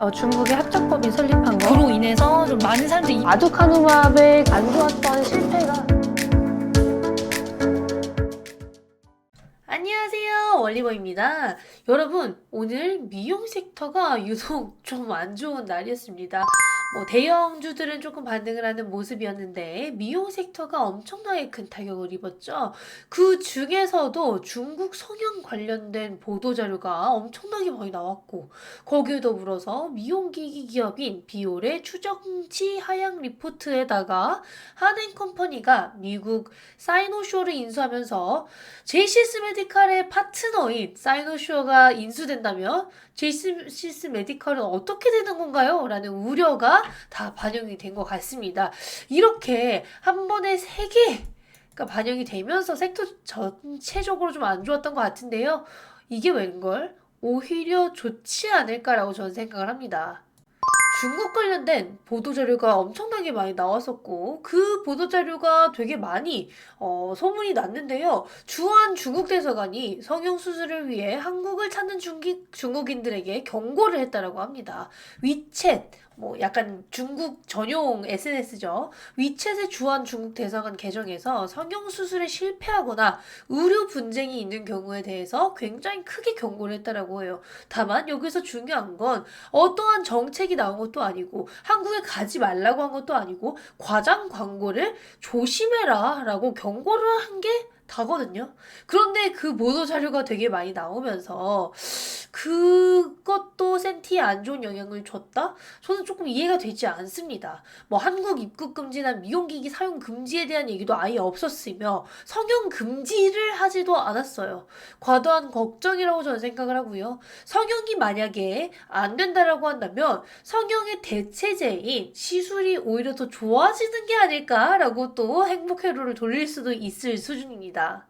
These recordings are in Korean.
어, 중국의 합작법이 설립한 거. 그로 인해서 좀 많은 사람들이 아두카누밥의 안 좋았던 실패가. 안녕하세요 월리버입니다. 여러분 오늘 미용 섹터가 유독 좀 안 좋은 날이었습니다 뭐 대형주들은 조금 반등을 하는 모습이었는데 미용 섹터가 엄청나게 큰 타격을 입었죠. 그 중에서도 중국 성형 관련된 보도 자료가 엄청나게 많이 나왔고 거기에 더불어서 미용기기 기업인 비올의 추정치 하향 리포트에다가 한행 컴퍼니가 미국 사이노쇼를 인수하면서 제이시스 메디칼의 파트너인 사이노쇼가 인수된다면 제이시스 메디칼은 어떻게 되는 건가요? 라는 우려가 다 반영이 된 것 같습니다. 이렇게 한 번에 세 개 가 반영이 되면서 섹터 전체적으로 좀 안 좋았던 것 같은데요. 이게 웬걸? 오히려 좋지 않을까라고 저는 생각을 합니다. 중국 관련된 보도자료가 엄청나게 많이 나왔었고 그 보도자료가 되게 많이 어, 소문이 났는데요. 주한 중국 대사관이 성형 수술을 위해 한국을 찾는 중기, 중국인들에게 경고를 했다라고 합니다. 위챗 뭐 약간 중국 전용 SNS죠. 위챗의 주한 중국 대사관 계정에서 성형 수술에 실패하거나 의료 분쟁이 있는 경우에 대해서 굉장히 크게 경고를 했다라고 해요. 다만 여기서 중요한 건 어떠한 정책이 나온 것도 아니고 한국에 가지 말라고 한 것도 아니고 과장 광고를 조심해라 라고 경고를 한게 다거든요. 그런데 그 보도 자료가 되게 많이 나오면서 그것도 센티에 안 좋은 영향을 줬다? 저는 조금 이해가 되지 않습니다. 뭐 한국 입국 금지나 미용기기 사용 금지에 대한 얘기도 아예 없었으며 성형 금지를 하지도 않았어요. 과도한 걱정이라고 저는 생각을 하고요. 성형이 만약에 안 된다라고 한다면 성형의 대체제인 시술이 오히려 더 좋아지는 게 아닐까라고 또 행복회로를 돌릴 수도 있을 수준입니다.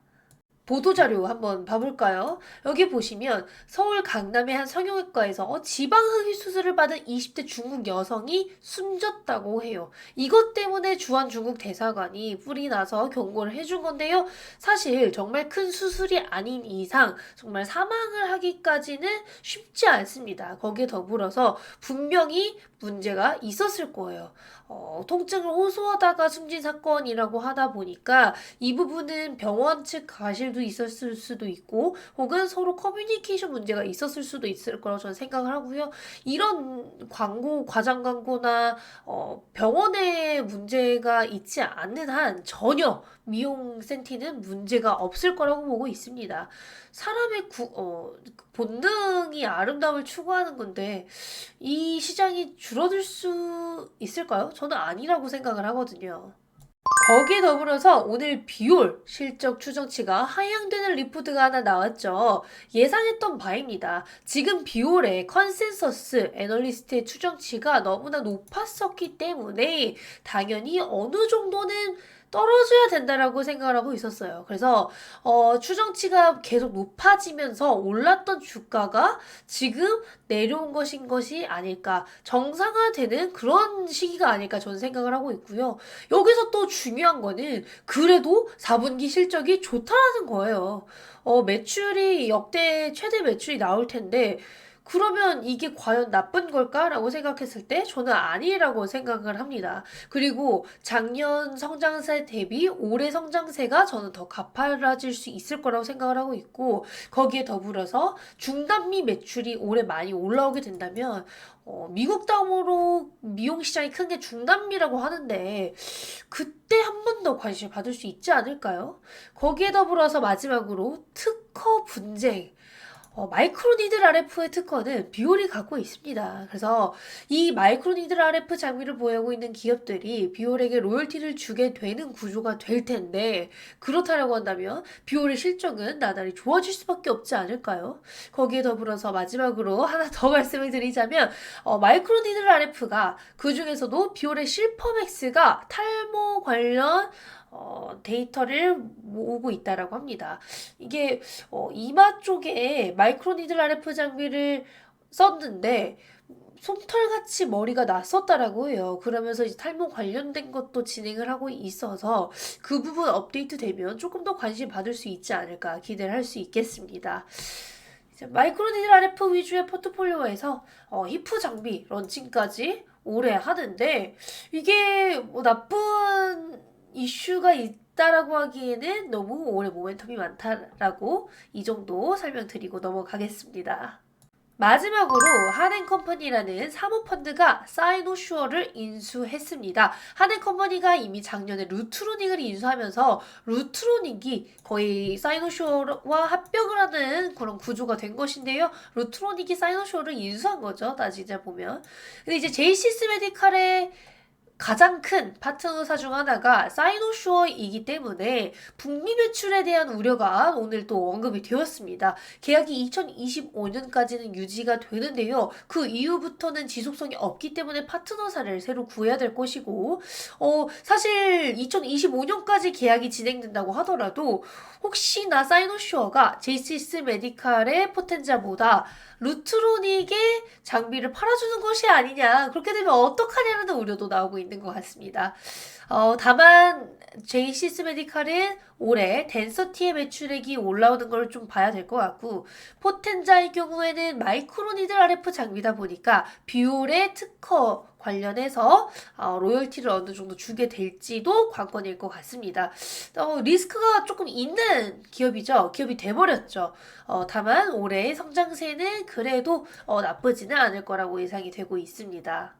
보도자료 한번 봐볼까요? 여기 보시면 서울 강남의 한 성형외과에서 지방흡입 수술을 받은 20대 중국 여성이 숨졌다고 해요. 이것 때문에 주한 중국 대사관이 뿔이 나서 경고를 해준 건데요. 사실 정말 큰 수술이 아닌 이상 정말 사망을 하기까지는 쉽지 않습니다. 거기에 더불어서 분명히 문제가 있었을 거예요. 어, 통증을 호소하다가 숨진 사건이라고 하다 보니까 이 부분은 병원 측 과실도 있었을 수도 있고 혹은 서로 커뮤니케이션 문제가 있었을 수도 있을 거라고 저는 생각을 하고요. 이런 광고, 과장 광고나 어, 병원에 문제가 있지 않는 한 전혀 미용 센티는 문제가 없을 거라고 보고 있습니다. 사람의 구, 어, 본능이 아름다움을 추구하는 건데 이 시장이 줄어들 수 있을까요? 저는 아니라고 생각을 하거든요. 거기에 더불어서 오늘 비올 실적 추정치가 하향되는 리포트가 하나 나왔죠. 예상했던 바입니다. 지금 비올의 컨센서스 애널리스트의 추정치가 너무나 높았었기 때문에 당연히 어느 정도는 떨어져야 된다라고 생각을 하고 있었어요. 그래서 어, 추정치가 계속 높아지면서 올랐던 주가가 지금 내려온 것인 것이 아닐까 정상화되는 그런 시기가 아닐까 저는 생각을 하고 있고요. 여기서 또 중요한 거는 그래도 4분기 실적이 좋다라는 거예요. 어, 매출이 역대 최대 매출이 나올 텐데 그러면 이게 과연 나쁜 걸까라고 생각했을 때 저는 아니라고 생각을 합니다. 그리고 작년 성장세 대비 올해 성장세가 저는 더 가파라질 수 있을 거라고 생각을 하고 있고 거기에 더불어서 중단미 매출이 올해 많이 올라오게 된다면 어, 미국 다음으로 미용 시장이 큰 게 중단미라고 하는데 그때 한 번 더 관심을 받을 수 있지 않을까요? 거기에 더불어서 마지막으로 특허 분쟁 어, 마이크로니들 RF의 특허는 비올이 갖고 있습니다. 그래서 이 마이크로니들 RF 장비를 보유하고 있는 기업들이 비올에게 로열티를 주게 되는 구조가 될 텐데 그렇다라고 한다면 비올의 실적은 나날이 좋아질 수밖에 없지 않을까요? 거기에 더불어서 마지막으로 하나 더 말씀을 드리자면 어, 마이크로니들 RF가 그 중에서도 비올의 실퍼맥스가 탈모 관련 어, 데이터를 모으고 있다라고 합니다. 이게 어, 이마 쪽에 마이크로니들 RF 장비를 썼는데 솜털같이 머리가 났었다라고 해요. 그러면서 이제 탈모 관련된 것도 진행을 하고 있어서 그 부분 업데이트 되면 조금 더 관심 받을 수 있지 않을까 기대를 할 수 있겠습니다. 이제 마이크로니들 RF 위주의 포트폴리오에서 어, 히프 장비 런칭까지 올해 하는데 이게 뭐 나쁜 이슈가 있다라고 하기에는 너무 올해 모멘텀이 많다라고 이 정도 설명드리고 넘어가겠습니다. 마지막으로 한앤컴퍼니라는 사모펀드가 사이노슈어를 인수했습니다. 한앤컴퍼니가 이미 작년에 루트로닉을 인수하면서 루트로닉이 거의 사이노슈어와 합병을 하는 그런 구조가 된 것인데요. 루트로닉이 사이노슈어를 인수한 거죠. 따지자 보면. 근데 이제 제이시스 메디칼의 가장 큰 파트너사 중 하나가 사이노슈어이기 때문에 북미 매출에 대한 우려가 오늘 또 언급이 되었습니다. 계약이 2025년까지는 유지가 되는데요. 그 이후부터는 지속성이 없기 때문에 파트너사를 새로 구해야 될 것이고, 어, 사실 2025년까지 계약이 진행된다고 하더라도 혹시나 사이노슈어가 제이시스 메디칼의 포텐자보다 루트로닉의 장비를 팔아주는 것이 아니냐. 그렇게 되면 어떡하냐는 우려도 나오고 있는 것 같습니다. 어, 다만, 제이시스 메디칼은 올해 덴서티의 매출액이 올라오는 걸 좀 봐야 될 것 같고, 포텐자의 경우에는 마이크로니들 RF 장비다 보니까 비올의 특허 관련해서 어, 로열티를 어느 정도 주게 될지도 관건일 것 같습니다. 어, 리스크가 조금 있는 기업이죠. 기업이 돼버렸죠. 어, 다만 올해의 성장세는 그래도 어, 나쁘지는 않을 거라고 예상이 되고 있습니다.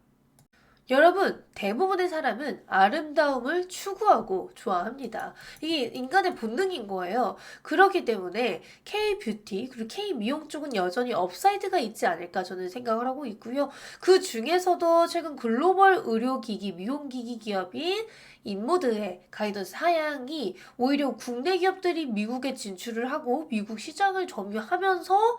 여러분, 대부분의 사람은 아름다움을 추구하고 좋아합니다. 이게 인간의 본능인 거예요. 그렇기 때문에 K-뷰티 그리고 K-미용 쪽은 여전히 업사이드가 있지 않을까 저는 생각을 하고 있고요. 그 중에서도 최근 글로벌 의료기기, 미용기기 기업인 인모드의 가이던스 하향이 오히려 국내 기업들이 미국에 진출을 하고 미국 시장을 점유하면서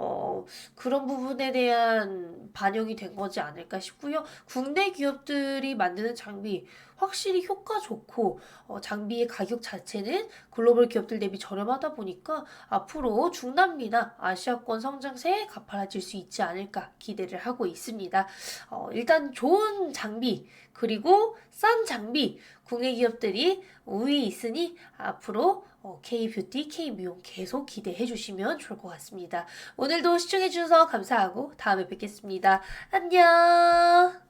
어, 그런 부분에 대한 반영이 된 거지 않을까 싶고요. 국내 기업들이 만드는 장비 확실히 효과 좋고 어, 장비의 가격 자체는 글로벌 기업들 대비 저렴하다 보니까 앞으로 중남미나 아시아권 성장세에 가팔라질 수 있지 않을까 기대를 하고 있습니다. 어, 일단 좋은 장비 그리고 싼 장비 국내 기업들이 우위에 있으니 앞으로 어, K-뷰티, K-미용 계속 기대해 주시면 좋을 것 같습니다. 오늘도 시청해 주셔서 감사하고 다음에 뵙겠습니다. 안녕!